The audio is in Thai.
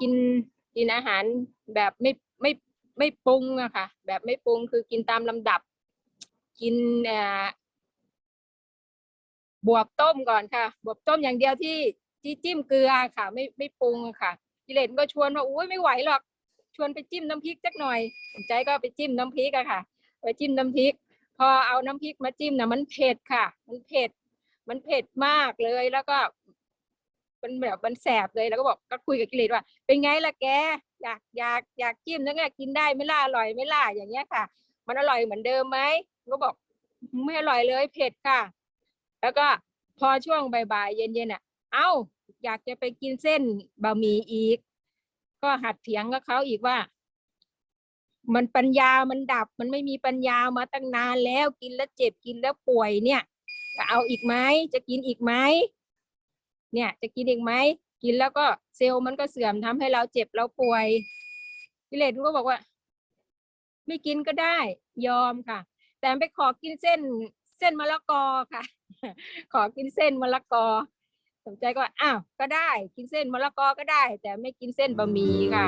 กินกินอาหารแบบไม่ไม่ไม่ปรุงอะค่ะ แบบไม่ปรุงคือกินตามลำดับ กินอ่อบวบต้มก่อนค่ะ บวบต้มอย่างเดียวที่ที่จิ้มเกลือค่ะ ไม่ไม่ปรุงอะค่ะกิเลนก็ชวนว่าอุ้ยไม่ไหวหรอก ชวนไปจิ้มน้ำพริกสักหน่อยใจก็ไปจิ้มน้ำพริกอะค่ะ ไปจิ้มน้ำพริก พอเอาน้ำพริกมาจิ้มนะมันเผ็ดค่ะ มันเผ็ดมันเผ็ดมากเลยแล้วก็ มันแบบมันแสบเลยแล้วก็บอกก็คุยกับกิเลสว่า เป็นไงล่ะแกอยากอยากอยากจิ้มแล้วไงกินได้ไม่ล่ะอร่อยไม่ล่ะอย่างเงี้ยค่ะ มันอร่อยเหมือนเดิมไหมก็บอกไม่อร่อยเลยเผ็ดค่ะ แล้วก็พอช่วงบ่ายๆเย็นๆอะ เอ้า อยากจะไปกินเส้นบะหมี่อีก ก็หัดเถียงกับเขาอีกว่า มันปัญญามันดับ มันไม่มีปัญญามาตั้งนานแล้วกินแล้วเจ็บกินแล้วป่วยเนี่ยจะเอาอีกไหมจะกินอีกไหม เนี่ยจะกินอีกไหมกินแล้วก็เซลล์มันก็เสื่อมทำให้เราเจ็บเราป่วยกิเลสมันก็บอกว่า ไม่กินก็ได้ ยอมค่ะ แต่ไปขอกินเส้นเส้นมะละกอค่ะ ขอกินเส้นมะละกอ สนใจก็อ้าวก็ได้ กินเส้นมะละกอก็ได้ แต่ไม่กินเส้นบะหมี่ค่ะ